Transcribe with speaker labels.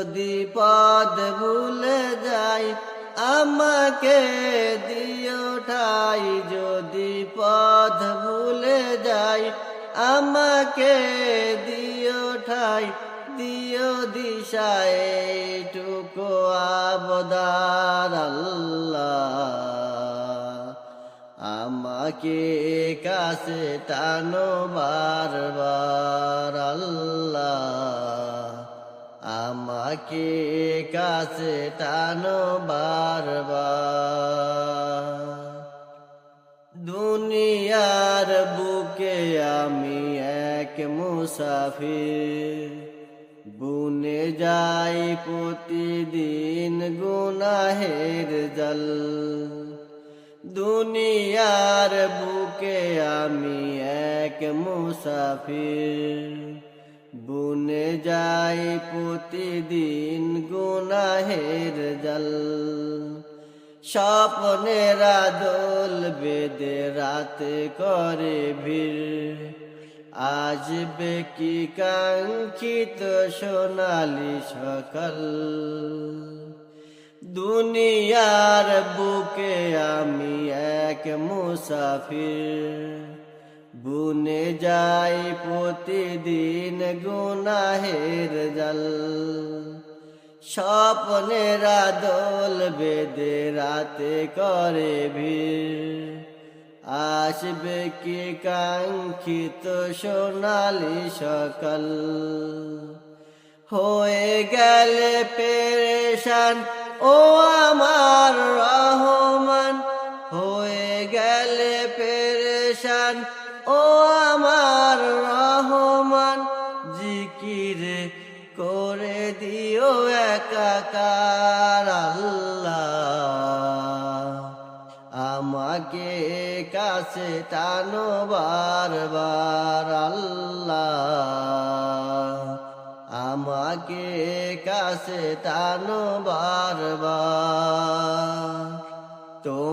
Speaker 1: যদি পদ ভুলে যাই আমাকে দিও ঠাই। যদি পদ ভুলে যাই আমাকে দিও ঠাই। দিও দিশায় টুকো আবদার আল্লাহ। আমাকে কাছে টানো বারবার আল্লাহ। আমাকে কাছে টানো বারবার। দুনিয়ার বুকে আমি এক মুসাফির। বুনে যাই প্রতিদিন গুনাহের জল। দুনিয়ার বুকে আমি এক মুসাফির। বুনে যাই প্রতিদিন গুনাহের জল। স্বপ্নেরা দোল বেদে রাতে করে ভিড়। আসবে কি কাঙ্ক্ষিত সোনালি সকাল? দুনিয়ার বুকে আমি এক মুসাফির। বুনে যাই প্রতিদিন গুনাহের জল। স্বপ্নেরা দোল বেদে রাতে করে আসবে কি কাঙ্ক্ষিত সোনালি সকাল? হয়ে গেলে পেরেশান, ও আমার রহমান। হয়ে গেলে পেরেশান ও আমার রহমান, জিকিরে করে দিও একাকার আল্লাহ। আমাকে কাছে টানো বারবার আল্লাহ। আমাকে কাছে টানো বারবার